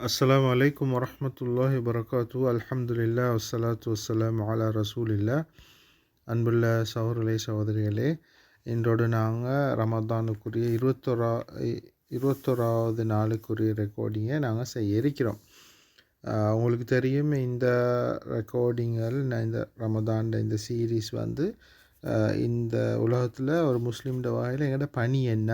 அஸ்லாம் வலைக்கம் வரமத்துல்லாஹி வரகாத்து அல்ஹம்துலில்லாஹ் வஸ்ஸலாத்து வசலாம் அலா ரசூலில்லா அன்புள்ள சகோதரர்களே சகோதரிகளே இன்றோடு நாங்கள் ரமதானுக்குரிய இருபத்தொரா இருபத்தொராவது நாளுக்குரிய ரெக்கார்டிங்கை நாங்கள் செய்ய இருக்கிறோம். உங்களுக்கு தெரியும் இந்த ரெக்கார்டிங்கள் நான் இந்த ரமதான் இந்த சீரீஸ் வந்து இந்த உலகத்தில் ஒரு முஸ்லீம்ட வகையில் எங்களோட பணி என்ன?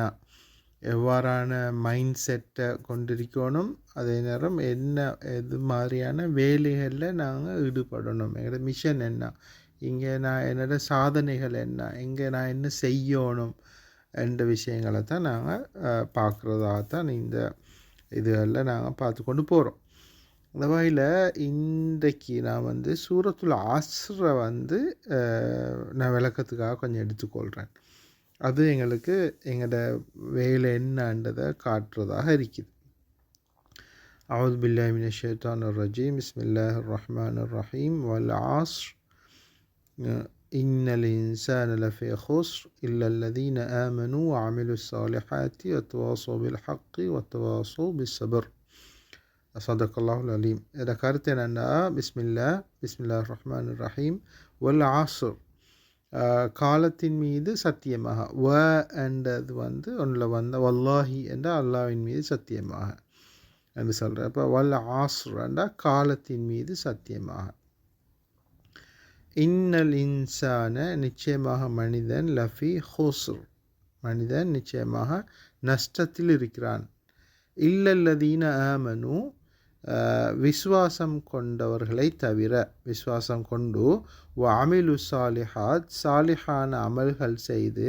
எவ்வாறான மைண்ட் செட்டை கொண்டிருக்கணும் அதே நேரம் என்ன எது மாதிரியான வேலைகளில் நாங்கள் ஈடுபடணும். எங்களோட மிஷன் என்ன? இங்கே நான் என்னோட சாதனைகள் என்ன? இங்கே நான் என்ன செய்யணும்? என்ற விஷயங்களை தான் நாங்கள் பார்க்குறதாக தான் இந்த இதுகளில் நாங்கள் பார்த்து கொண்டு போகிறோம் அந்த வகையில் இன்றைக்கு நான் வந்து சூரத்துல் ஆஸ்ரை வந்து நான் விளக்கத்துக்காக கொஞ்சம் எடுத்துக்கொள்கிறேன் அது எங்களுக்கு எங்களோட வேலை என்னன்றதை காட்டுறதாக இருக்குது أعوذ بالله من الشيطان الرجيم بسم الله الرحمن الرحيم والعصر إن الإنسان لفي خسر إلا الذين آمنوا وعملوا الصالحات وتواصوا بالحق وتواصوا بالصبر صدق الله العليم ذكرت أن بسم الله بسم الله الرحمن الرحيم والعصر ஆஹ் காலத்தின் மீது சத்தியமாக. வ என்றது வந்து ஒன்றில் வந்த வல்லாஹி என்ற அல்லாவின் மீது சத்தியமாக. என்று சொல்கிற அப்போ வல் ஆசுரண்டா காலத்தின் மீது சத்தியமாக. இன்னல் இன்சான நிச்சயமாக மனிதன் லஃபி ஹோசுர் மனிதன் நிச்சயமாக நஷ்டத்தில் இருக்கிறான். இல்லல்லதீன ஆமனு விஸ்வாசம் விசுவாசம் கொண்டவர்களை தவிர விஸ்வாசம் கொண்டு அமிலு சாலிஹாத் சாலிஹான அமல்கள் செய்து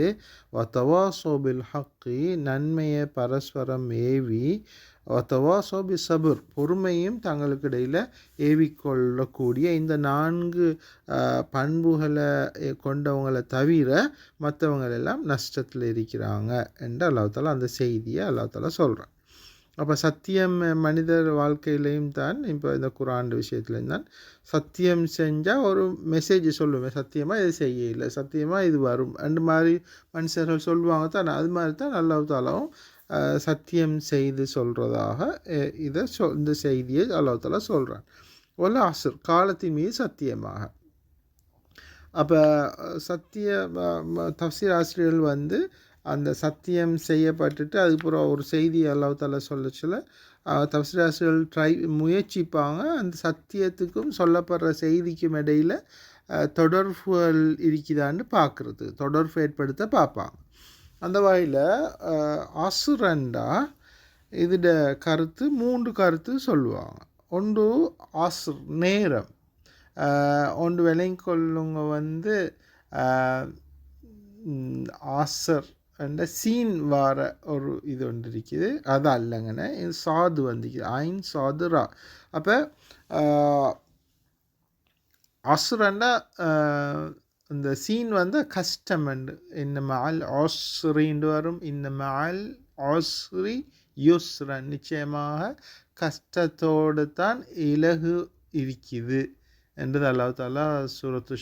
வத்தவாசோபில் ஹக்கி நன்மையை பரஸ்பரம் ஏவி வத்தவாசோபி சபுர் பொறுமையும் தங்களுக்கு இடையில் ஏவிக்கொள்ளக்கூடிய இந்த நான்கு பண்புகளை கொண்டவங்களை தவிர மற்றவங்களெல்லாம் நஷ்டத்தில் இருக்கிறாங்க என்று அல்லாஹ் அந்த செய்தியை அல்லாஹ் சொல்கிறான் அப்போ சத்தியம் மனிதர் வாழ்க்கையிலையும் தான் இப்போ இந்த குரான் விஷயத்துலையும் தான் சத்தியம் செஞ்சால் ஒரு மெசேஜ் சொல்லுவேன் சத்தியமாக இது செய்ய இல்லை சத்தியமாக இது வரும். அந்த மாதிரி மனுஷர்கள் சொல்லுவாங்க தான் அது மாதிரி தான் அல்லாஹ் தாலாவும் சத்தியம் செய்து சொல்கிறதாக இதை சொ இந்த செய்தியை அல்லாஹ் தாலா சொல்கிறான் ஒல்ல அசுர் காலத்தின் மீது சத்தியமாக. அப்போ சத்திய தஃசீர் ஆசிரியர்கள் வந்து அந்த சத்தியம் செய்யப்பட்டுட்டு அதுக்கப்புறம் ஒரு செய்தி அல்லாஹ் தாலா சொல்ல சொல்ல ட்ரை முயற்சிப்பாங்க. அந்த சத்தியத்துக்கும் சொல்லப்படுற செய்திக்கும் இடையில் தொடர்புகள் இருக்குதான்னு பார்க்குறது தொடர்பு ஏற்படுத்த பார்ப்பாங்க அந்த வகையில் அசுரண்டா இதோட கருத்து மூன்று கருத்து சொல்லுவாங்க. ஒன்று அசுர் நேரம். ஒன்று விளங்கி கொள்ளுங்க வந்து ஆசர் அந்த சீன் வார ஒரு இது ஒன்று இருக்குது அது அல்லங்கண்ணே இது சாது வந்துக்குது. ஐன் சாது ரா. அப்போ அசுரண்டா இந்த சீன் வந்து கஷ்டம் இந்த மால் ஆஸ்ரின்னு வரும். இந்த மால் ஆஸ்ரி யுஸ்ரன். நிச்சயமாக கஷ்டத்தோடு தான் இலகு இருக்குது என்றது அல்லாஹ் தாலா சூரத்து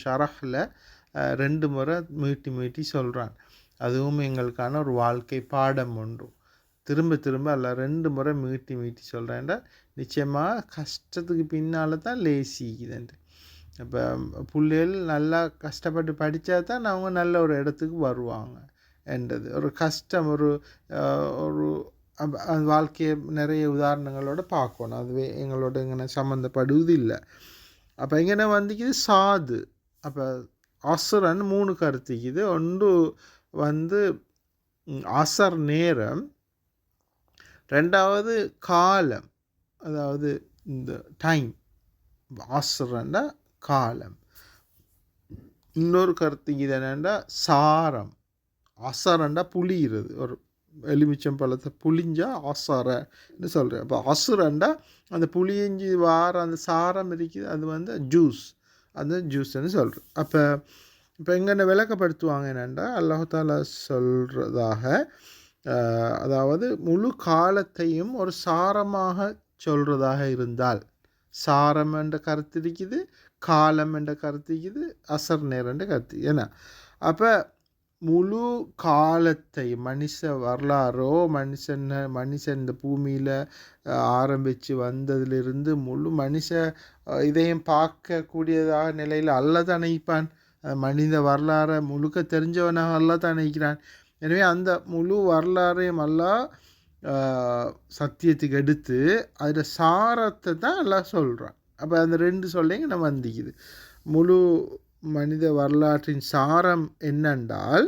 ரெண்டு முறை மீட்டி மீட்டி சொல்கிறான் அதுவும் எங்களுக்கான ஒரு வாழ்க்கை பாடம் உண்டு திரும்ப திரும்ப அல்ல ரெண்டு முறை மீட்டி மீட்டி சொல்கிறேன்டா நிச்சயமாக கஷ்டத்துக்கு பின்னால் தான் லேசிக்குதுன்ட்டு இப்போ பிள்ளைகள் நல்லா கஷ்டப்பட்டு படித்தா தான் அவங்க நல்ல ஒரு இடத்துக்கு வருவாங்க என்றது. ஒரு கஷ்டம் ஒரு ஒரு வாழ்க்கையை நிறைய உதாரணங்களோட பார்க்கணும். அதுவே எங்களோட இங்கே சம்மந்தப்படுவது இல்லை. அப்போ இங்கே வந்துக்குது? சாது. அப்போ அசுரன் மூணு கருத்துக்குது. ஒன்று வந்து அசர் நேரம். ரெண்டாவது காலம். அதாவது இந்த டைம் அசுரண்டா காலம். இன்னொரு கருத்து இது என்னென்னா சாரம். அசரண்டா புளிகிறது ஒரு எலுமிச்சம் பழத்தை புளிஞ்சா அசரன்னு சொல்கிறேன் அப்போ அசுரண்டா அந்த புளியஞ்சி வார அந்த சாரம் இருக்குது. அது வந்து ஜூஸ் அந்த ஜூஸ்ன்னு சொல்கிறேன் அப்போ இப்போ எங்கே விளக்கப்படுத்துவாங்க என்னென்றா அல்லாஹாலா சொல்கிறதாக அதாவது முழு காலத்தையும் ஒரு சாரமாக சொல்கிறதாக இருந்தால் சாரம் என்ற கருத்து இருக்குது காலம் என்ற கருத்து இருக்குது அசர் நேரம் என்ற கருத்து ஏன்னா அப்போ முழு காலத்தை மனுஷ வரலாறோ மனுஷன் மனுஷன் இந்த பூமியில் ஆரம்பித்து வந்ததிலிருந்து முழு மனுஷ இதையும் பார்க்கக்கூடியதாக நிலையில் அல்லதான் நினைப்பான் மனித வரலாறை முழுக்க தெரிஞ்சவனாக அல்லா தான் நினைக்கிறான். எனவே அந்த முழு வரலாறையும் எல்லாம் சத்தியத்துக்கு எடுத்து அதில் சாரத்தை தான் எல்லாம் சொல்கிறான் அப்போ அந்த ரெண்டு சொல்லையும் நம்ம வந்திக்குது முழு மனித வரலாற்றின் சாரம் என்னென்றால்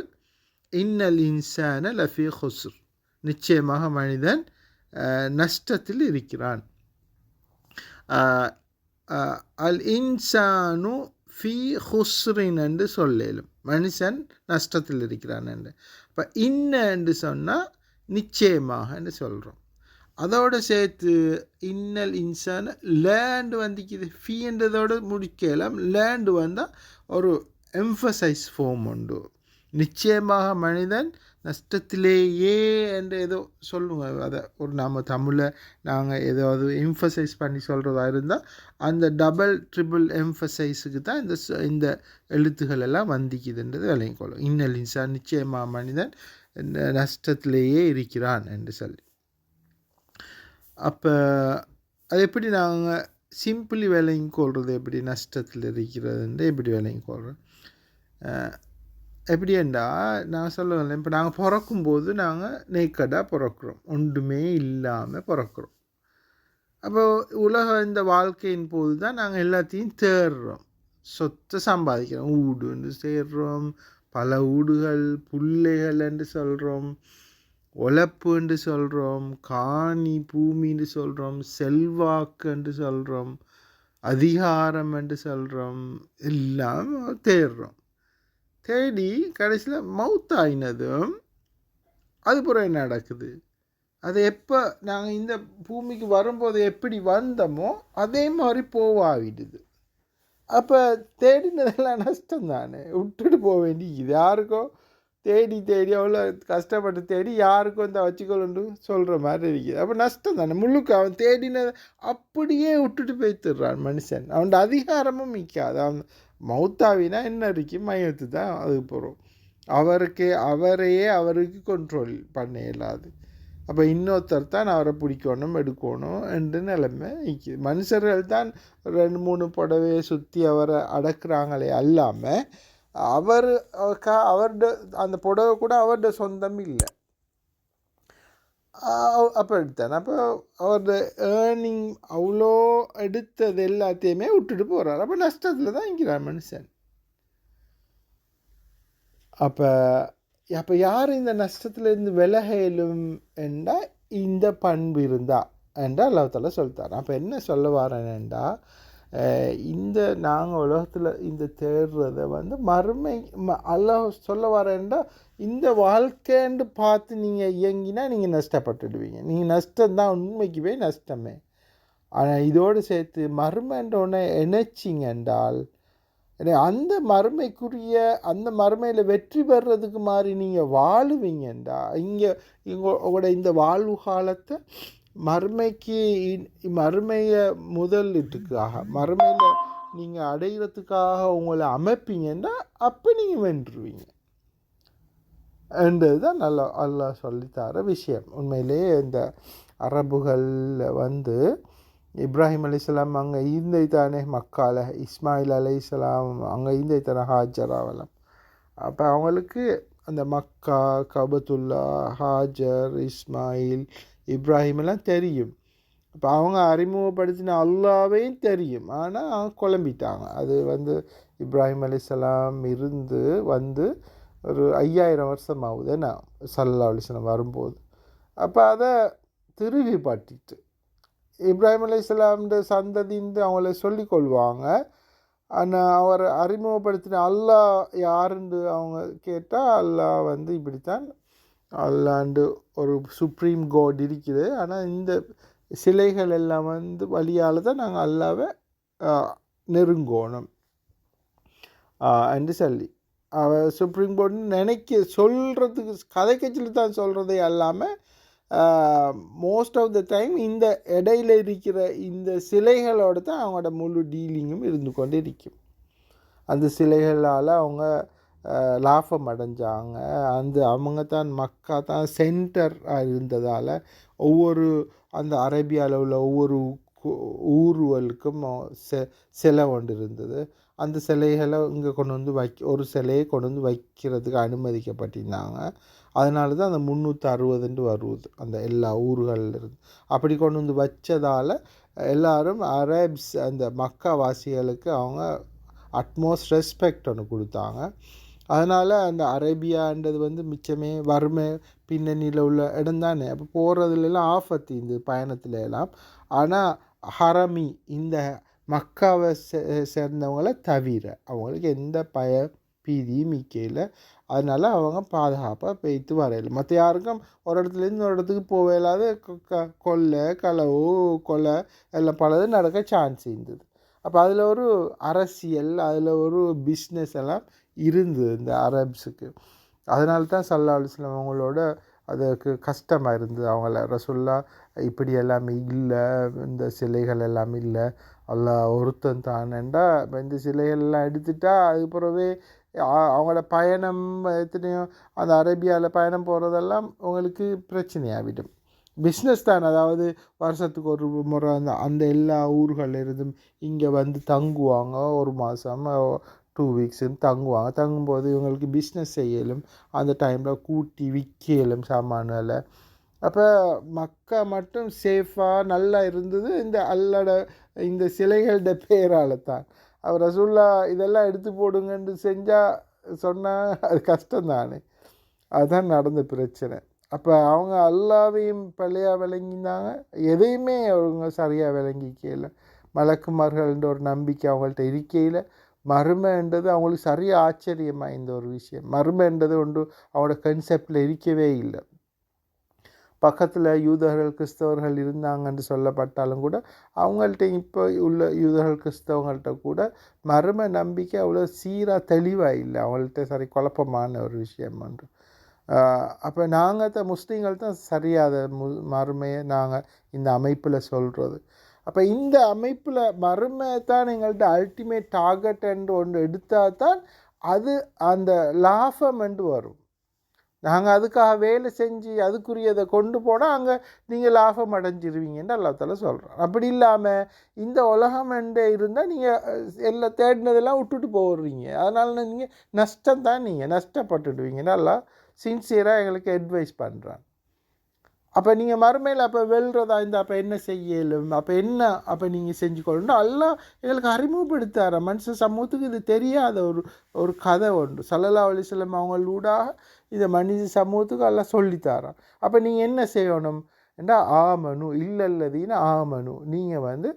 இன்னல் இன்சான லஃபி ஹொசுர் நிச்சயமாக மனிதன் நஷ்டத்தில் இருக்கிறான். அல் இன்சானு ஃபி ஹுஸ்ரின் என்று சொல்லலும் மனுஷன் நஷ்டத்தில் இருக்கிறான் என்று இப்போ இன்ன என்று சொன்னால் நிச்சயமாக என்று சொல்கிறோம் அதோட சேர்த்து இன்னல் இன்சான லேண்டு வந்துக்குது ஃபீன்றதோட முடிக்கலாம் லேண்டு வந்தால் ஒரு எம்ஃபசைஸ் ஃபார்ம் உண்டு நிச்சயமாக மனிதன் நஷ்டத்திலேயே என்று ஏதோ சொல்லுவோம் அதை ஒரு நம்ம தமிழில் நாங்கள் ஏதாவது எம்ஃபசைஸ் பண்ணி சொல்கிறதா இருந்தால் அந்த டபுள் ட்ரிபிள் எம்ஃபசைஸுக்கு தான் இந்த இந்த எழுத்துக்கள் எல்லாம் வந்திக்குதுன்றது விளங்கிக் கொள்ளும். இன்னல் இன்சான் நிச்சயமாக மனிதன் நஷ்டத்திலேயே இருக்கிறான் என்று சொல்லி. அப்போ அது எப்படி நாங்கள் சிம்பிளி விலையும் கொள்வது எப்படி நஷ்டத்தில் இருக்கிறதுன்ட்டு எப்படி விலையும் கொள்கிறோம் எப்படின்னா நான் சொல்லுவேன் இப்போ நாங்கள் பிறக்கும்போது நாங்கள் நேக்கடாக பிறக்கிறோம். ஒன்றுமே இல்லாமல் பிறக்கிறோம். அப்போ உலக இந்த வாழ்க்கையின் போது தான் நாங்கள் எல்லாத்தையும் தேடுறோம் சொத்தை சம்பாதிக்கிறோம். ஊடுன்னு சேர்றோம். பல ஊடுகள் புள்ளைகள் என்று சொல்கிறோம் ஒழப்பு என்று சொல்கிறோம் காணி பூமின்னு சொல்கிறோம் செல்வாக்கு என்று சொல்கிறோம் அதிகாரம் என்று சொல்கிறோம் எல்லாம் தேடுறோம் தேடி கடைசியில் மவுத்தாயினதும் அதுபுறம் என்ன நடக்குது? அது எப்போ நாங்கள் இந்த பூமிக்கு வரும்போது எப்படி வந்தோமோ அதே மாதிரி போவாவிடுது. அப்போ தேடினதெல்லாம் நஷ்டம் தானே விட்டுட்டு போக வேண்டியது. யாருக்கோ? தேடி தேடி அவ்வளோ கஷ்டப்பட்டு தேடி யாருக்கும் இந்த வச்சுக்கொண்டு சொல்கிற மாதிரி இருக்குது. அப்போ நஷ்டம் தானே. முழுக்க அவன் தேடினதை அப்படியே விட்டுட்டு போய்த்துடுறான் மனுஷன். அவனோட அதிகாரமும் மிக்காது. அவன் மௌத்தாவினா என்ன இருக்கு? மையத்து தான் அது போகிறோம். அவருக்கு அவரையே அவருக்கு கண்ட்ரோல் பண்ண இயலாது. அப்போ இன்னொருத்தர் தான் அவரை பிடிக்கணும் எடுக்கணும் என்று நிலைமை நிற்கிது. மனுஷர்கள் தான் ரெண்டு மூணு புடவையை சுற்றி அவரை அடக்குறாங்களே அல்லாமல் அவர் அவர்ட அந்த புடவை கூட அவர்ட சொந்தம் இல்லை. அப்போ எடுத்தார். அப்போ அவரோட ஏர்னிங் அவ்வளோ எடுத்தது எல்லாத்தையுமே விட்டுட்டு போகிறார் அப்போ நஷ்டத்தில் தான் இருக்கிறார் மனுஷன். அப்போ அப்போ யார் இந்த நஷ்டத்துலேருந்து விலகலும் என்றால் இந்த பண்பு இருந்தா? என்றால் அல்லாஹால சொல்லித்தார். அப்போ என்ன சொல்ல வரேன்டா இந்த நாங்கள் உலகத்தில் இந்த தேடுறதை வந்து மறுமை ம அல்லாஹ் சொல்ல வரேன்டா இந்த வாழ்க்கைன்னு பார்த்து நீங்கள் இயங்கினா நீங்கள் நஷ்டப்பட்டுடுவீங்க. நீங்கள் நஷ்டம்தான் உண்மைக்குவே நஷ்டமே. ஆனால் இதோடு சேர்த்து மறுமைன்ற ஒன்று இணைச்சிங்க என்றால் அந்த மறுமைக்குரிய அந்த மறுமையில் வெற்றி பெறுறதுக்கு மாதிரி நீங்கள் வாழுவீங்கண்டா இங்கே உங்களோட இந்த வாழ்வு காலத்தை மறுமைக்கு மறுமையை முதலீட்டுக்காக மறுமையில் நீங்கள் அடைகிறதுக்காக உங்களை அமைப்பீங்கன்னா அப்போ நீங்கள் வென்றுவீங்க. என்றது தான் நல்லா அல்லா சொல்லித்தர விஷயம். உண்மையிலேயே இந்த அரபுகளில் வந்து இப்ராஹிம் அலிஸ்லாம் அங்கே ஈந்தை தானே மக்கால இஸ்மாயில் அலைசலாம் அங்கே ஈந்தை தானே ஹாஜராவலாம் அப்போ அவங்களுக்கு அந்த மக்கா கபத்துல்லா ஹாஜர் இஸ்மாயில் இப்ராஹிமெல்லாம் தெரியும். இப்போ அவங்க அறிமுகப்படுத்தின அல்லாவையும் தெரியும். ஆனால் குழம்பிட்டாங்க. அது வந்து இப்ராஹிம் அலிசலாம் இருந்து வந்து ஒரு ஐயாயிரம் வருஷம் ஆகுது என்ன சல்லா அலிஸ்லாம் வரும்போது. அப்போ அதை திருவி பாட்டிட்டு. இப்ராஹிம் அலி சந்ததிந்து அவங்கள சொல்லி கொள்வாங்க. ஆனால் அவர் அறிமுகப்படுத்தின அல்லாஹ் யாருன்னு அவங்க கேட்டால் அல்லாஹ் வந்து இப்படித்தான் அல்லாண்டு ஒரு சுப்ரீம் கோட் இருக்குது. ஆனால் இந்த சிலைகள் எல்லாம் வந்து வழியால் தான் நாங்கள் அல்லாவை நெருங்கோணும் என்று சொல்லி அவ சுப்ரீம் கோர்ட்னு நினைக்க சொல்கிறதுக்கு கதைக்கச்சில் தான் சொல்கிறதே அல்லாமல் மோஸ்ட் ஆஃப் த டைம் இந்த இடையில இருக்கிற இந்த சிலைகளோடு தான் அவங்களோட முழு டீலிங்கும் இருந்து கொண்டு இருக்கும் அந்த சிலைகளால் அவங்க லாபம் அடைஞ்சாங்க அந்த அவங்க தான் மக்கா தான் சென்டர் இருந்ததால் ஒவ்வொரு அந்த அரேபியாவில் உள்ள ஒவ்வொரு கு- ஊர்வலுக்கும் செ சிலை ஒன்று இருந்தது. அந்த சிலைகளை இங்கே கொண்டு வந்து வைக்க ஒரு சிலையை கொண்டு வந்து வைக்கிறதுக்கு அனுமதிக்கப்பட்டிருந்தாங்க. அதனால தான் அந்த முந்நூற்றி அறுபதுன்ட்டு வருவது அந்த எல்லா ஊர்களில் இருந்து. அப்படி கொண்டு வந்து வச்சதால் எல்லாரும் அரேப்ஸ் அந்த மக்கா வாசிகளுக்கு அவங்க அட்மோஸ்ட் ரெஸ்பெக்ட் ஒன்று கொடுத்தாங்க. அதனால் அந்த அரேபியான்றது வந்து மிச்சமே வறுமை பின்னணியில் உள்ள இடம் தானே. அப்போ போகிறதுலலாம் ஆஃபத்து இந்த பயணத்துல எல்லாம் ஆனால் ஹரமி இந்த மக்காவை சே சேர்ந்தவங்களை தவிர அவங்களுக்கு எந்த பய பீதியும் மிக்கையில் அதனால் அவங்க பாதுகாப்பாக போய்த்து வரையில. மற்ற யாருக்கும் ஒரு இடத்துலேருந்து ஒரு இடத்துக்கு போக இல்லாத க- கொள்ளை களவு கொலை எல்லாம் பலது நடக்க சான்ஸ் இருந்தது. அப்போ அதில் ஒரு அரசியல் அதில் ஒரு பிஸ்னஸ் எல்லாம் இருந்தது இந்த அரப்ஸுக்கு. அதனால தான் சல்லா அலுவலம் அவங்களோட அதுக்கு கஷ்டமாக இருந்தது. அவங்கள ரசுல்லா இப்படி எல்லாமே இல்லை இந்த சிலைகள் எல்லாமே இல்லை. அல்லாஹ் ஒருத்தன் தானேண்டா இப்போ இந்த சிலைகள் எல்லாம் எடுத்துட்டா அது பிறவே அவங்களோட பயணம் எத்தனையோ அந்த அரேபியாவில் பயணம் போகிறதெல்லாம் உங்களுக்கு பிரச்சனையாகிடும் பிஸ்னஸ் தான் அதாவது வருஷத்துக்கு ஒரு முறை அந்த அந்த எல்லா ஊர்களிலிருந்தும் இங்கே வந்து தங்குவாங்க. ஒரு மாதம் டூ வீக்ஸுன்னு தங்குவாங்க. தங்கும்போது இவங்களுக்கு பிஸ்னஸ் செய்யலும் அந்த டைமில் கூட்டி விற்கலும் சாமானில் அப்போ மக்கா மட்டும் சேஃபாக நல்லா இருந்தது. இந்த அல்லட இந்த சிலைகளோட பேரால் தான் அவர் ரசுல்லா இதெல்லாம் எடுத்து போடுங்கன்னு செஞ்சால் சொன்னால் அது கஷ்டம் தானே அதுதான் நடந்த பிரச்சனை. அப்போ அவங்க அல்லாவையும் பழையாக விளங்கினாங்க. எதையுமே அவங்க சரியாக விளங்கிக்கல. மலக்குமார்கள்ன்ற ஒரு நம்பிக்கை அவங்கள்ட்ட இருக்கையில். மருமைன்றது அவங்களுக்கு சரியாக ஆச்சரியமாக இந்த ஒரு விஷயம். மருமைன்றது ஒன்று அவங்களோட கன்செப்டில் இருக்கவே இல்லை. பக்கத்தில் யூதர்கள் கிறிஸ்தவர்கள் இருந்தாங்கன்னு சொல்லப்பட்டாலும் கூட அவங்கள்ட்ட இப்போ உள்ள யூதர்கள் கிறிஸ்தவங்கள்ட்ட கூட மர்ம நம்பிக்கை அவ்வளோ சீராக தெளிவாக இல்லை. அவங்கள்ட்ட சரி குழப்பமான ஒரு விஷயம் ஒன்று. அப்போ நாங்கள் தான் முஸ்லீம்கள் தான் சரியாத மு மறுமையை நாங்கள் இந்த அமைப்பில் சொல்கிறது அப்போ இந்த அமைப்பில் மறுமை தான் எங்கள்கிட்ட அல்டிமேட் டார்கெட் என்று ஒன்று எடுத்தால் தான் அது அந்த லாபம் என்று வரும். நாங்கள் அதுக்காக வேலை செஞ்சு அதுக்குரியதை கொண்டு போனால் அங்கே நீங்கள் லாபம் அடைஞ்சிருவீங்கன்னு எல்லாத்தால சொல்கிறோம் அப்படி இல்லாமல் இந்த உலகம் என்று இருந்தால் நீங்கள் எல்லாம் தேடினதெல்லாம் விட்டுட்டு போடுறீங்க அதனால நீங்கள் நஷ்டம் தான் நீங்கள் நஷ்டப்பட்டுடுவீங்கன்னு எல்லாம் சின்சியராக எங்களுக்கு அட்வைஸ் பண்ணுறான் அப்போ நீங்கள் மறுமையில் அப்போ வெல்றதா இந்த அப்போ என்ன செய்யலும்? அப்போ என்ன அப்போ நீங்கள் செஞ்சு கொள்ளணும் எல்லாம் எங்களுக்கு அறிமுகப்படுத்தார? மனுஷ சமூகத்துக்கு இது தெரியாத ஒரு ஒரு கதை உண்டு சல்லல்லா அலிஸ்லம் அவங்களூடாக இதை மனித சமூகத்துக்கு எல்லாம் சொல்லித்தாரான் அப்போ நீங்கள் என்ன செய்யணும்? என்றா ஆமனு இல்லல்லதீன ஆமனு. நீங்கள் வந்து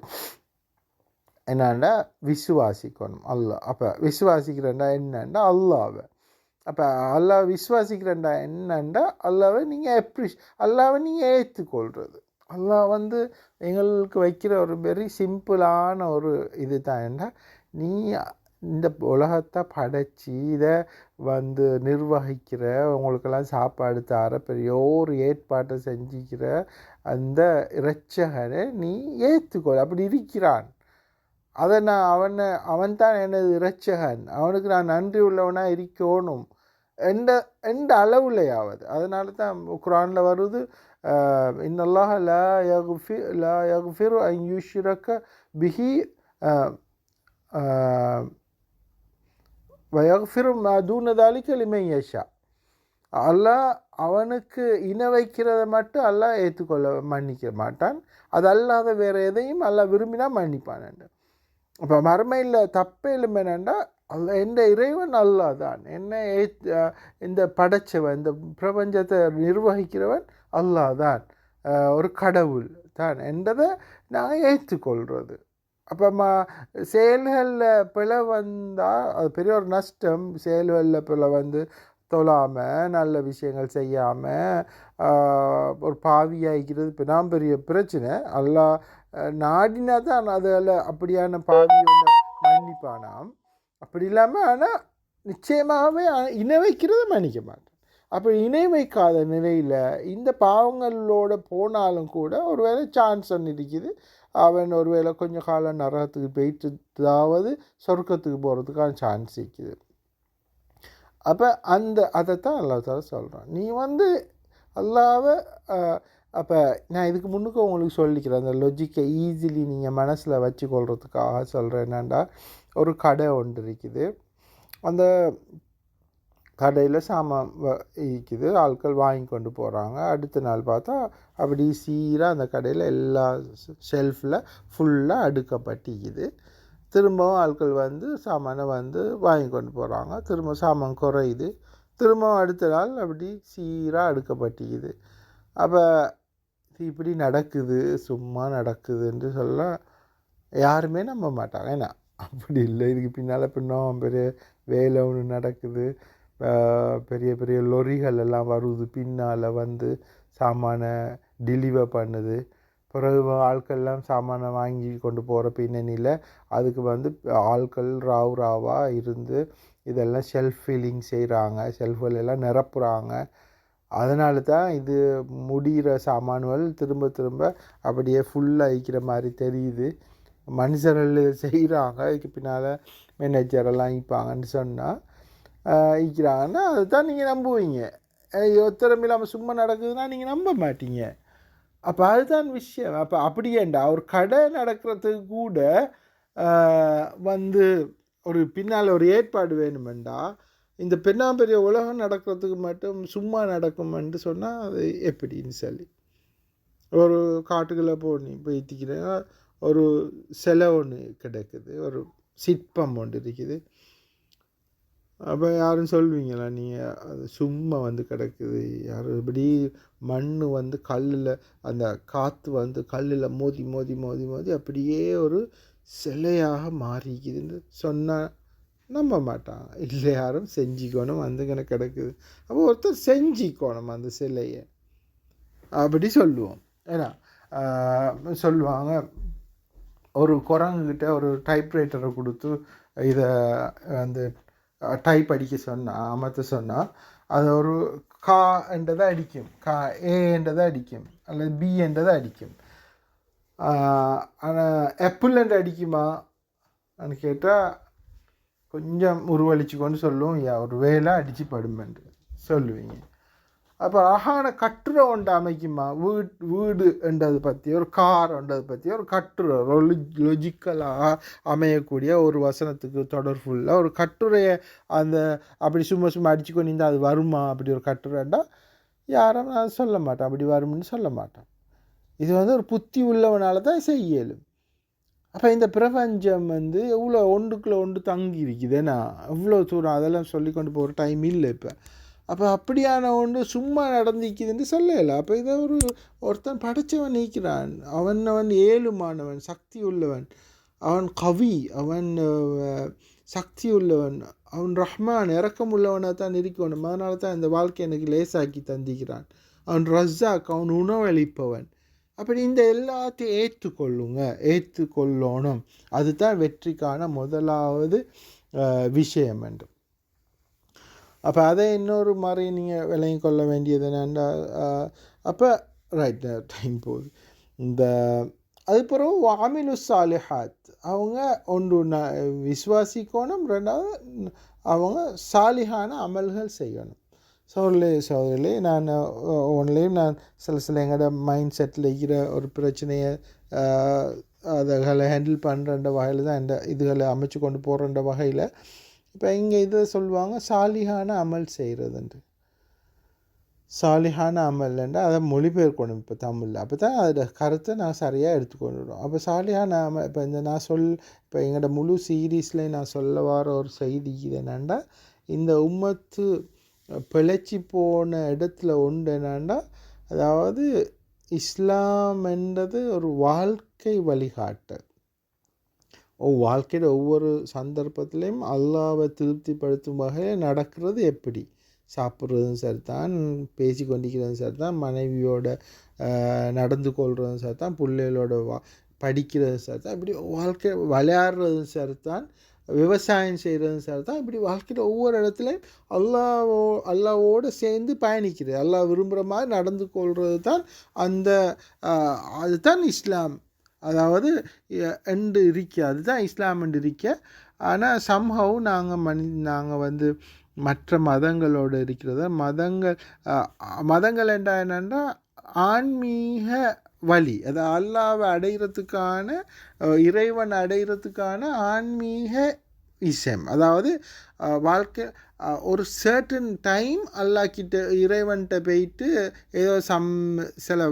என்னண்டா? விசுவாசிக்கணும். அல்லாஹ். அப்போ விசுவாசிக்கிறேன்டா என்னண்டா? அல்லாவை அப்போ அல்லாஹ் விசுவாசிக்கிறேன்டா என்னண்டா? அல்லாவை நீங்கள் எப்ரிஷ் அல்லாவை நீங்கள் ஏற்றுக்கொள்கிறது அல்லாஹ் வந்து எங்களுக்கு வைக்கிற ஒரு வெரி சிம்பிளான ஒரு இது தான்டா நீ இந்த உலகத்தை படைச்சி இதை வந்து நிர்வகிக்கிற உங்களுக்கெல்லாம் சாப்பாடு தர பெரிய ஒரு ஏற்பாட்டை செஞ்சிக்கிற அந்த இரட்சகனை நீ ஏற்றுக்கொள். அப்படி இருக்கிறான். அதை நான் அவனை அவன் தான் எனது இறைச்சகன் அவனுக்கு நான் நன்றி உள்ளவனாக இருக்கணும். எந்த எந்த அளவுலையாவது. அதனால தான் குரானில் வருது இன்னல்லாஹ் லா யகுஃபி லா யகுஃபிரு அன் பிஹி வயகுஃபிரு மதூன லிமன் யஷா. அல்லாஹ் அவனுக்கு இன வைக்கிறத மட்டும் அல்லாஹ் ஏற்றுக்கொள்ள மன்னிக்க மாட்டான். அது அல்லாத வேறு எதையும் அல்லாஹ் விரும்பினா மன்னிப்பான். இப்போ மறுமையில் தப்பே இல்லை அல்ல எந்த இறைவன் அல்லா தான் என்ன இந்த படைச்சவன் இந்த பிரபஞ்சத்தை நிர்வகிக்கிறவன் அல்லாஹ் தான் ஒரு கடவுள் தான் என்றதை நான் ஏற்றுக்கொள்கிறது அப்போ மா செயல்களில் பிழை வந்தால் அது பெரிய ஒரு நஷ்டம். செயல்களில் பிழை வந்து தொழாமல் நல்ல விஷயங்கள் செய்யாமல் ஒரு பாவியாகிக்கிறது இப்போ நான் பெரிய பிரச்சனை. அல்லா நாடினா தான் அதில் அப்படியான பாவி ஒன்று மன்னிப்பானாம். அப்படி இல்லாமல் ஆனால் நிச்சயமாகவே இணை வைக்கிறத மன்னிக்க மாட்டேன். அப்படி இணை வைக்காத நிலையில் இந்த பாவங்களோட போனாலும் கூட ஒரு வேளை சான்ஸ் ஒன்று இருக்குது. அவன் ஒருவேளை கொஞ்சம் காலம் நரகத்துக்கு போயிட்டுதாவது சொர்க்கத்துக்கு போகிறதுக்கான சான்ஸ் இருக்குது. அப்போ அந்த அதைத்தான் அல்லா தால சொல்கிறான் நீ வந்து அல்லாவை அப்போ நான் இதுக்கு முன்னுக்கு உங்களுக்கு சொல்லிக்கிறேன். அந்த லொஜிக்கை ஈஸிலி நீங்கள் மனசில் வச்சுக்கொள்கிறதுக்காக சொல்கிறேன் என்னண்டா ஒரு கடை ஒன்று இருக்குது. அந்த கடையில் சாமான் வ- இருக்குது. ஆட்கள் வாங்கி கொண்டு போகிறாங்க அடுத்த நாள் பார்த்தா அப்படி சீராக அந்த கடையில் எல்லா ஷெல்ஃபில் ஃபுல்லாக அடுக்கப்பட்டிக்குது. திரும்பவும் ஆட்கள் வந்து சாமானை வந்து வாங்கி கொண்டு போகிறாங்க திரும்ப சாமான் குறையுது. திரும்பவும் அடுத்த நாள் அப்படி சீராக அடுக்கப்பட்டிக்குது. அப்போ இப்படி நடக்குது சும்மா நடக்குதுன்னு சொல்ல யாருமே நம்ப மாட்டாங்க. ஏன்னா அப்படி இல்லை. இதுக்கு பின்னால் பின்னும் பெரிய வேலை ஒன்று நடக்குது. பெரிய பெரிய லொரிகள் எல்லாம் வருது. பின்னால் வந்து சாமானை டெலிவர் பண்ணுது. பிறகு ஆட்கள்லாம் சாமானை வாங்கி கொண்டு போகிற பின்னணியில் அதுக்கு வந்து ஆட்கள் ராவ் ராவாக இருந்து இதெல்லாம் ஷெல்ஃப் ஃபில்லிங் செய்கிறாங்க ஷெல்ஃப்கள் எல்லாம் நிரப்புகிறாங்க அதனால தான் இது முடிகிற சாமான்கள் திரும்ப திரும்ப அப்படியே ஃபுல்லாக அழிக்கிற மாதிரி தெரியுது. மனுஷர்கள் செய்கிறாங்க இதுக்கு பின்னால் மேனேஜர் எல்லாம் இப்பாங்கன்னு சொன்னால் இக்கிறாங்கன்னா அதுதான் நீங்கள் நம்புவீங்க. ஒத்திரம் இல்லாமல் சும்மா நடக்குதுன்னா நீங்கள் நம்ப மாட்டீங்க. அப்போ அதுதான் விஷயம். அப்போ அப்படியேண்டா ஒரு கடை நடக்கிறதுக்கு கூட வந்து ஒரு பின்னால் ஒரு ஏற்பாடு வேணுமெண்டா? இந்த பெண்ணாம்பெரிய உலகம் நடக்கிறதுக்கு மட்டும் சும்மா நடக்குமென்று சொன்னால் அது எப்படின்னு சொல்லி ஒரு காட்டுக்குள்ளே போனி போய்த்திக்கிறேன் ஒரு சிலை ஒன்று கிடக்குது ஒரு சிற்பம் ஒன்று இருக்குது. அப்போ யாரும் சொல்வீங்களா நீங்கள் அது சும்மா வந்து கிடக்குது யாரும் இப்படி மண் வந்து கல்லில் அந்த காற்று வந்து கல்லில் மோதி மோதி மோதி மோதி அப்படியே ஒரு சிலையாக மாறிக்குதுன்னு சொன்னால் நம்ப மாட்டான் இல்லை யாரும் செஞ்சிக்கணும் வந்து கிடக்குது. அப்போ ஒருத்தர் செஞ்சிக்கணும் அந்த சிலையை. அப்படி சொல்லுவோம். ஏன்னா சொல்லுவாங்க ஒரு குரங்குக்கிட்ட ஒரு டைப்ரைட்டரை கொடுத்து இதை வந்து டைப் அடிக்க சொன்னால் அமர்த்த சொன்னால் அது ஒரு கா என்றதை அடிக்கும். கா ஏன்றதை அடிக்கும். அல்லது பி என்றதை அடிக்கும். ஆனால் ஆப்பிள் என்று அடிக்குமா? கேட்டால் கொஞ்சம் உருவழிச்சு கொண்டு சொல்லுவோம். யா ஒரு வேலை அடித்து படுமென்று சொல்லுவீங்க. அப்போ அழகான கட்டுரை ஒன்று அமைக்குமா? வீட் வீடு என்றது பற்றி ஒரு கார் என்றதை பற்றி ஒரு கட்டுரை லொஜிக்கலாக அமையக்கூடிய ஒரு வசனத்துக்கு தொடர்புள்ள ஒரு கட்டுரையை அந்த அப்படி சும்மா சும்மா அடித்து கொண்டு இருந்தால் அது வருமா? அப்படி ஒரு கட்டுரைண்டா யாரும் நான் சொல்ல மாட்டேன். அப்படி வரும்னு சொல்ல மாட்டேன். இது வந்து ஒரு புத்தி உள்ளவனால தான் செய்யலும். அப்போ இந்த பிரபஞ்சம் வந்து எவ்வளோ ஒன்றுக்குள்ளே ஒன்று தங்கி இருக்குதுன்னா எவ்வளோ தூரம் அதெல்லாம் சொல்லி கொண்டு போகிற டைம் இல்லை இப்போ. அப்போ அப்படியான ஒன்று சும்மா நடந்திக்குதுன்னு சொல்லல. அப்போ இதை ஒரு ஒருத்தன் படைச்சவன் நீக்கிறான். அவன் அவன் ஏழுமானவன் சக்தி உள்ளவன் அவன் கவி அவன் சக்தி உள்ளவன் அவன் ரஹ்மான் இறக்கம் உள்ளவனாக தான் இருக்கணும். அதனால தான் இந்த வாழ்க்கை எனக்கு லேசாக்கி தந்திக்கிறான் அவன் ரஸ்ஸாக் அவன் உணவளிப்பவன். அப்படி இந்த எல்லாத்தையும் ஏற்றுக்கொள்ளுங்க ஏற்றுக்கொள்ளணும். அதுதான் வெற்றிக்கான முதலாவது விஷயம் என்று. அப்போ அதை இன்னொரு மாதிரி நீங்கள் விலையும் கொள்ள வேண்டியது என்னென்னா அப்போ ரைட் டைம் போகுது. இந்த அதுக்கப்புறம் வாமிலு சாலிஹாத். அவங்க ஒன்று ந விசுவாசிக்கணும். ரெண்டாவது அவங்க சாலிஹான அமல்கள் செய்யணும். சோழலே சோதரிலே நான் ஒன்லேயும் நான் சில சில எங்களோட மைண்ட் செட்டில் இருக்கிற ஒரு பிரச்சனையை அதுகளை ஹேண்டில் பண்ணுற வகையில் தான் இந்த இதுகளை அமைச்சு கொண்டு போகிறன்ற வகையில் இப்போ இங்கே இதை சொல்லுவாங்க சாலிகான அமல் செய்கிறதுன்ட்டு சாலிஹான அமல்ன்றா அதை மொழிபெயர்க்கணும் இப்போ தமிழில். அப்போ தான் அதோட கருத்தை நான் சரியாக எடுத்துக்கொண்டுடும் அப்போ சாலிஹான அமல் இப்போ இந்த நான் சொல் இப்போ எங்களோட முழு சீரீஸ்லேயும் நான் சொல்ல வர ஒரு செய்தி இது என்னென்னா இந்த உம்மத்து பிழைச்சி போன இடத்துல உண்டு என்னென்னா அதாவது இஸ்லாம் என்றது ஒரு வாழ்க்கை வழிகாட்டல். வாழ்க்கையில் ஒவ்வொரு சந்தர்ப்பத்திலையும் அல்லாவை திருப்திப்படுத்தும் வகையில் நடக்கிறது எப்படி? சாப்பிட்றதும் சரி தான் பேசி கொண்டிருக்கிறதும் சரி தான் மனைவியோட நடந்து கொள்கிறதும் சரி தான் பிள்ளைகளோட வா படிக்கிறதும் சரி தான் இப்படி வாழ்க்கை விளையாடுறதும் சரி தான் விவசாயம் செய்கிறதும் சரி தான் இப்படி வாழ்க்கையில் ஒவ்வொரு இடத்துலையும் அல்லாவோ அல்லாவோடு சேர்ந்து பயணிக்கிறது அல்லா விரும்புகிற மாதிரி நடந்து கொள்வது தான் அந்த அதுதான் இஸ்லாம். அதாவது என்று இருக்க அதுதான் இஸ்லாம் என்று இருக்க. ஆனால் சம்ஹவ் நாங்கள் மனி நாங்கள் வந்து மற்ற மதங்களோடு இருக்கிறத. மதங்கள் மதங்கள் என்றால் என்னென்னா ஆன்மீக வழி. அது அல்லாவை அடைகிறதுக்கான இறைவன் அடைகிறதுக்கான ஆன்மீக விஷயம். அதாவது வாழ்க்கை ஒரு சர்டன் டைம் அல்லாக்கிட்ட இறைவன்கிட்ட போயிட்டு ஏதோ சம் சில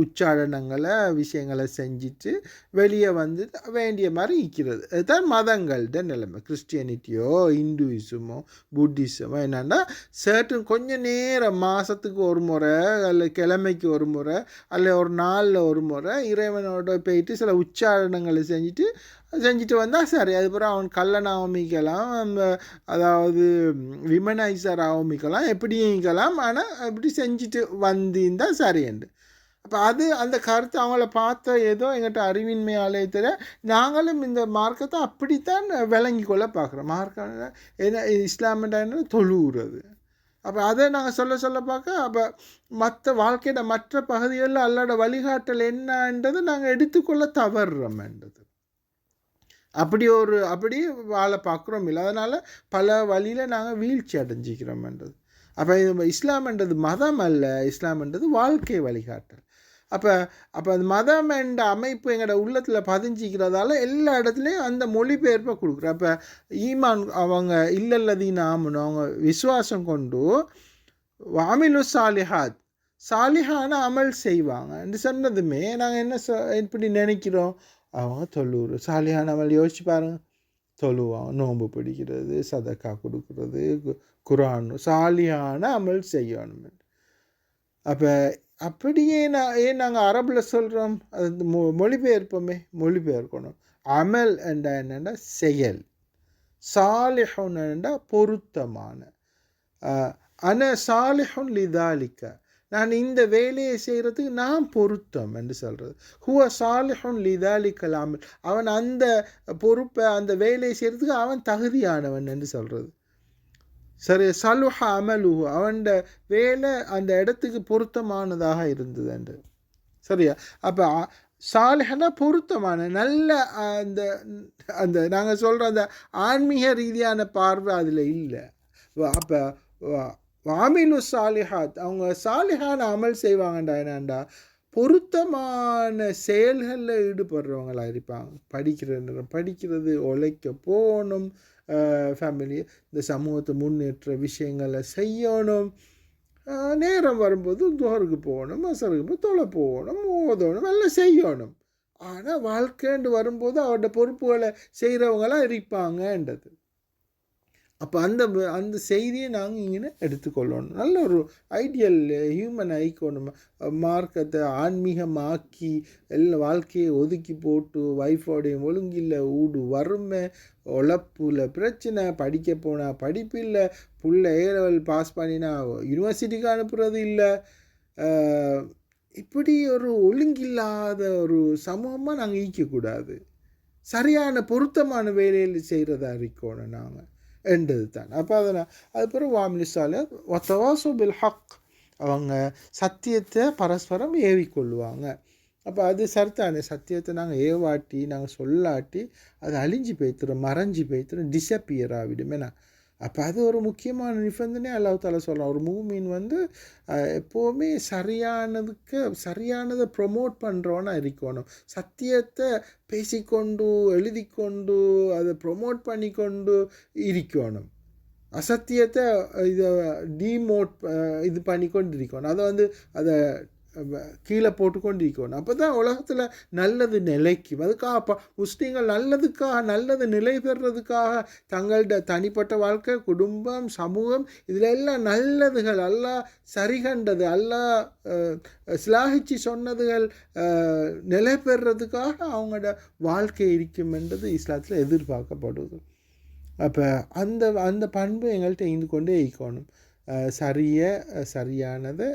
உச்சாரணங்களை விஷயங்களை செஞ்சுட்டு வெளியே வந்து வேண்டிய மாதிரி இருக்கிறது. அதுதான் மதங்கள்ட நிலைமை. கிறிஸ்டியனிட்டியோ இந்துயிசமோ புத்திசமோ என்னென்னா சர்டன் கொஞ்சம் நேரம் மாதத்துக்கு ஒரு முறை அல்ல கிழமைக்கு ஒரு முறை அல்ல ஒரு நாளில் ஒரு முறை இறைவனோட போயிட்டு சில உச்சாரணங்களை செஞ்சுட்டு செஞ்சுட்டு வந்தால் சரி. அதுக்கப்புறம் அவன் கல்லன் ஆரம்பிக்கலாம் அதாவது விமனைசர் ஆரம்பிக்கலாம் எப்படியும் இருக்கலாம் ஆனால் இப்படி செஞ்சுட்டு வந்திருந்தா சரியண்டு. அப்போ அது அந்த கருத்து அவங்கள பார்த்த ஏதோ எங்கிட்ட அறிவின்மையாலே தெரிய நாங்களும் இந்த மார்க்கத்தை அப்படித்தான் விளங்கி கொள்ள பார்க்குறோம். மார்க்கம் என்ன இஸ்லாமியண்டா தொழுகிறது அப்போ அதை நாங்கள் சொல்ல சொல்ல பார்க்க அப்போ மற்ற வாழ்க்கையோட மற்ற பகுதிகளில் அல்லோட வழிகாட்டல் என்னன்றது நாங்கள் எடுத்துக்கொள்ள தவறுறோம்ன்றது அப்படி ஒரு அப்படி வாழை பார்க்குறோம் இல்லை அதனால் பல வழியில் நாங்கள் வீழ்ச்சி அடைஞ்சிக்கிறோம்ன்றது அப்போ இது இஸ்லாம்ன்றது மதம் அல்ல இஸ்லாம்ன்றது வாழ்க்கை வழிகாட்டல். அப்போ அப்போ அந்த மதம் என்ற அமைப்பு எங்களோட உள்ளத்தில் பதிஞ்சிக்கிறதால எல்லா இடத்துலையும் அந்த மொழிபெயர்ப்பை கொடுக்குறோம். அப்போ ஈமான் அவங்க இல்லல்லதீன் ஆமணும் அவங்க விசுவாசம் கொண்டு வாமிலு சாலிஹாத் சாலிஹான அமல் செய்வாங்க. என்று சொன்னதுமே நாங்கள் என்ன சொ நினைக்கிறோம்? அவங்க தொழுவுற சாலியானவள் அமல் யோசிச்சு பாருங்கள் தொழுவான் நோன்பு பிடிக்கிறது சதக்கா கொடுக்கறது கு- குரான் சாலியான அமல் செய்யணும் அப்போ அப்படியே நான் ஏன் நாங்கள் அரபில் சொல்கிறோம் அது மொ மொழிபெயர்ப்போமே மொழிபெயர்க்கணும் அமல் என்றா என்னென்னா செயல் சாலிஹுன் என்ற பொருத்தமான ஆனால் அன லிதாலிக்கா லிதாலிக்க நான் இந்த வேலையை செய்கிறதுக்கு நான் பொருத்தம் என்று சொல்கிறது ஹுவ சாலிஹுன் லிதாலிக்கல் அமல். அவன் அந்த பொறுப்பை அந்த வேலையை செய்கிறதுக்கு அவன் தகுதியானவன் என்று சொல்கிறது சரி சலுஹ அமலு அவன் வேலை அந்த இடத்துக்கு பொருத்தமானதாக இருந்தது என்று. சரியா? அப்போ சாலிஹனா பொருத்தமான நல்ல அந்த அந்த நாங்கள் சொல்கிற அந்த ஆன்மீக ரீதியான பார்வை அதில் இல்லை. அப்போ வாமிலு சாலிஹாத். அவங்க சாலிஹான அமல் செய்வாங்கண்டா என்னண்டா பொருத்தமான செயல்களில் ஈடுபடுறவங்களா இருப்பாங்க. படிக்கிற படிக்கிறது உழைக்க போகணும் ஃபேமிலி இந்த சமூகத்தை முன்னேற்ற விஷயங்களை செய்யணும். நேரம் வரும்போது துவருக்கு போகணும் மசருக்கு போய் தொலை போகணும் ஓதணும் எல்லாம் செய்யணும். ஆனால் வாழ்க்கைண்டு வரும்போது அவரோட பொறுப்புகளை செய்கிறவங்களாம் இருப்பாங்கன்றது. அப்போ அந்த அந்த செய்தியை நாங்கள் இங்கே எடுத்துக்கொள்ளணும். நல்ல ஒரு ஐடியல் ஹியூமன் ஐக்கோன் மார்க்கத்தை ஆன்மீகமாக்கி எல்லாம் வாழ்க்கையை ஒதுக்கி போட்டு ஒய்ஃபோடைய ஒழுங்கில்ல ஊடு வறுமை உழப்புல பிரச்சனை படிக்க போனால் படிப்பு இல்லை புள்ள ஏ லெவல் பாஸ் பண்ணினா யூனிவர்சிட்டிக்கு அனுப்புறது இல்லை. இப்படி ஒரு ஒழுங்கில்லாத ஒரு சமூகமாக நாங்கள் ஈக்கக்கூடாது சரியான பொருத்தமான வேலையில் செய்கிறதா இருக்கணும் நாங்கள் என்றது தான். அப்போ அதனால் அதுக்கப்புறம் வாமிலிசால ஒத்தவாசோ பில் ஹக் அவங்க சத்தியத்தை பரஸ்பரம் ஏவிக்கொள்ளுவாங்க அப்போ அது சரித்தானே சத்தியத்தை நாங்கள் ஏவாட்டி நாங்கள் சொல்லாட்டி அது அழிஞ்சு போய்த்துறோம் மறைஞ்சு போய்த்துறோம் டிசப்பியர் ஆகிடும் ஏன்னா அப்போ அது ஒரு முக்கியமான நிபந்தனை அல்லாஹ் தாலா சொல்லலாம் ஒரு மூமீன் வந்து எப்போவுமே சரியானதுக்கு சரியானதை ப்ரொமோட் பண்ணுறோன்னா இருக்கணும். சத்தியத்தை பேசிக்கொண்டு எழுதிக்கொண்டு அதை ப்ரொமோட் பண்ணிக்கொண்டு இருக்கணும். அசத்தியத்தை இதை டிமோட் இது பண்ணிக்கொண்டு இருக்கணும். அதை வந்து அதை கீழே போட்டு இருக்கணும் அப்போ தான் உலகத்தில் நல்லது நிலைக்கும். அதுக்காக அப்போ முஸ்லீம்கள் நல்லதுக்காக நல்லது நிலை பெறுறதுக்காக தங்கள்ட தனிப்பட்ட வாழ்க்கை குடும்பம் சமூகம் இதில் எல்லாம் நல்லதுகள் எல்லாம் சரி கண்டது எல்லாம் சிலாகிச்சு சொன்னதுகள் நிலை பெறுறதுக்காக அவங்களோட வாழ்க்கை இருக்கும் என்றது இஸ்லாத்தில் எதிர்பார்க்கப்படுது. அப்போ அந்த அந்த பண்பு எங்கள்கிட்ட இருந்து கொண்டே இருக்கணும். சரிய சரியானதை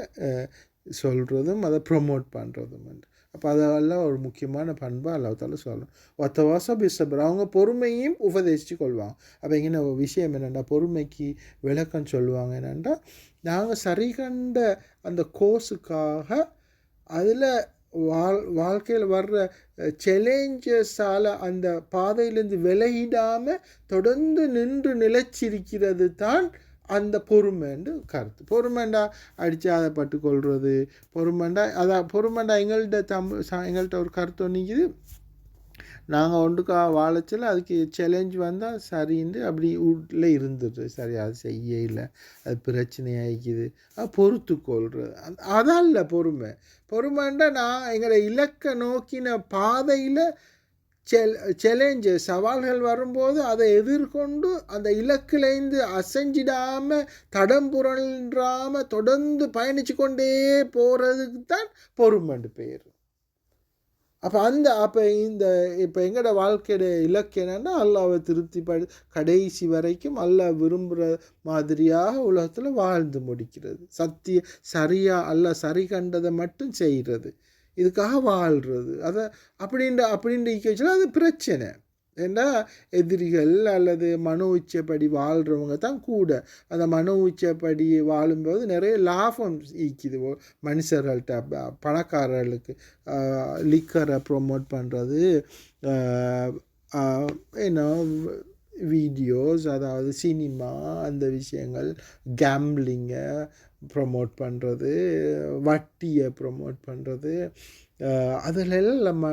சொல்கிறதும் அதை ப்ரொமோட் பண்ணுறதும் அப்போ அதெல்லாம் ஒரு முக்கியமான பண்பாக அல்லாத்தால சொல்லணும். ஒத்த வாசம் பிசபர் அவங்க பொறுமையும் உபதேசித்து கொள்வாங்க. அப்போ இங்கே விஷயம் என்னென்னா பொறுமைக்கு விளக்கம் சொல்லுவாங்க என்னென்னா நாங்கள் சரி கண்ட அந்த கோர்ஸுக்காக அதில் வாழ் வாழ்க்கையில் வர்ற சேலஞ்சஸால் அந்த பாதையிலேருந்து விலகிடாமல் தொடர்ந்து நின்று நிலைச்சிருக்கிறது தான் அந்த பொறுமைண்டு கருத்து. பொறுமைண்டா அடித்து அதை பட்டு கொள்வது பொறுமைண்டா அதான் பொறுமைண்டா எங்கள்கிட்ட தமிழ் எங்கள்கிட்ட ஒரு கருத்து ஒன்றிக்குது நாங்கள் ஒன்றுக்கா வாழைச்சல அதுக்கு சேலஞ்ச் வந்தால் சரின்னு அப்படி வீட்டில் இருந்துடுது சரி அது செய்ய இல்லை. அது பிரச்சனையாகிக்குது அது பொறுத்து கொள்வது அதான் இல்லை பொறுமை. பொறுமைண்டா நான் எங்களை இலக்கை நோக்கின பாதையில் சேலஞ்சு சவால்கள் வரும்போது அதை எதிர்கொண்டு அந்த இலக்கிலேருந்து அசைஞ்சிடாமல் தடம் புரண்டாமல் தொடர்ந்து பயணித்து கொண்டே போகிறதுக்கு தான் பொறுமண்டு பேர். அப்போ அந்த அப்போ இந்த இப்போ எங்களோட வாழ்க்கையோட இலக்கு என்னென்னா அல்லாவை திருப்திப்படு கடைசி வரைக்கும் அல்லா விரும்புகிற மாதிரியாக உலகத்தில் வாழ்ந்து முடிக்கிறது. சத்திய சரியாக அல்ல சரி கண்டதை மட்டும் செய்கிறது. இதுக்காக வாழ்கிறது அதை அப்படின்ற அப்படின்ற ஈக்குவேஷன் அது பிரச்சனை. ஏன்னா எதிரிகள் அல்லது மனோ உச்சப்படி வாழ்கிறவங்க தான் கூட. அந்த மன உச்சப்படி வாழும்போது நிறைய லாபம் ஈக்குது. மனுஷர்கள்ட்ட பணக்காரர்களுக்கு லிக்கரை ப்ரொமோட் பண்ணுறது என்ன வீடியோஸ் அதாவது சினிமா அந்த விஷயங்கள் கேம்லிங்கை ப்ரொமோட் பண்ணுறது வட்டியை ப்ரமோட் பண்ணுறது அதிலெல்லாம் நம்ம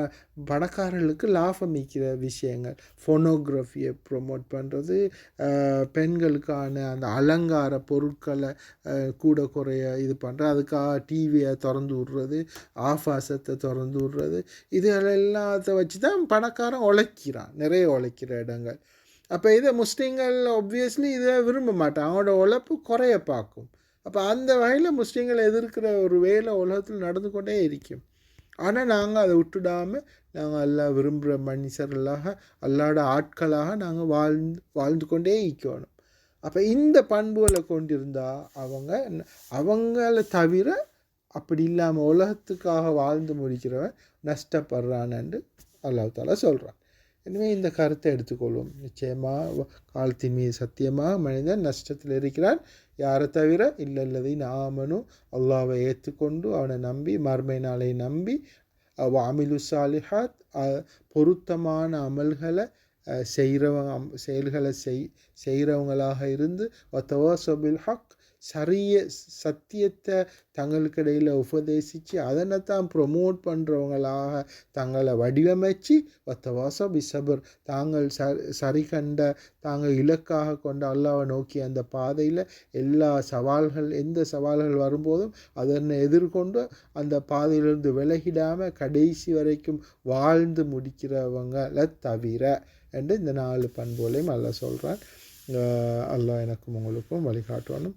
பணக்காரர்களுக்கு லாபமிக்கிற விஷயங்கள். ஃபோனோகிராஃபியை ப்ரொமோட் பண்ணுறது பெண்களுக்கான அந்த அலங்கார பொருட்களை கூட குறைய இது பண்ணுறது அதுக்காக டிவியை திறந்து விட்றது ஆபாசத்தை திறந்து விட்றது எல்லாத்த வச்சு தான் பணக்காரன் உழைக்கிறான். நிறைய உழைக்கிற இடங்கள். அப்போ இதை முஸ்லீம்கள் ஒப்வியஸ்லி இதை விரும்ப மாட்டான் அவனோட உழைப்பு குறைய பார்க்கும். அப்போ அந்த வகையில் முஸ்லீம்களை எதிர்க்கிற ஒரு வேலை உலகத்தில் நடந்து கொண்டே இருக்கும். ஆனால் நாங்கள் அதை விட்டுடாமல் நாங்கள் எல்லாம் விரும்புகிற மனுஷர்களாக அல்லாட ஆட்களாக நாங்கள் வாழ்ந்து வாழ்ந்து கொண்டே இருக்கணும் அப்போ இந்த பண்புகளை கொண்டிருந்தால் அவங்க அவங்கள தவிர அப்படி இல்லாமல் உலகத்துக்காக வாழ்ந்து முடிக்கிறவன் நஷ்டப்படுறான்னு அல்லாஹ் சொல்கிறான் எனவே இந்த கருத்தை எடுத்துக்கொள்வோம். நிச்சயமாக காலத்தின் மீது சத்தியமாக மனிதன் நஷ்டத்தில் இருக்கிறான். யாரை தவிர இல்லல்லதை நாமனும் அல்லாவை ஏற்றுக்கொண்டு அவனை நம்பி மர்மை நாளை நம்பி அமிலு சாலிஹாத் பொருத்தமான அமல்களை செய்கிறவங்க அம்- செயல்களை செய் செய்கிறவங்களாக இருந்து ஒத்தவாசபில் ஹக் சரிய சத்தியத்தை தங்களுக்கு இடையில் உபதேசித்து அதனை தான் ப்ரொமோட் பண்ணுறவங்களாக தங்களை வடிவமைச்சு ஒத்தவாச பிசபர் தாங்கள் ச சரி கண்ட தாங்கள் இலக்காக கொண்ட அல்லாவை நோக்கி அந்த பாதையில் எல்லா சவால்கள் எந்த சவால்கள் வரும்போதும் அதனை எதிர்கொண்டு அந்த பாதையிலிருந்து விலகிடாமல் கடைசி வரைக்கும் வாழ்ந்து முடிக்கிறவங்களை தவிர என்று இந்த நாலு பண்புகளையும் அல்ல சொல்கிறான் அல்லாஹ் எனக்கும் உங்களுக்கும் வழிகாட்டணும்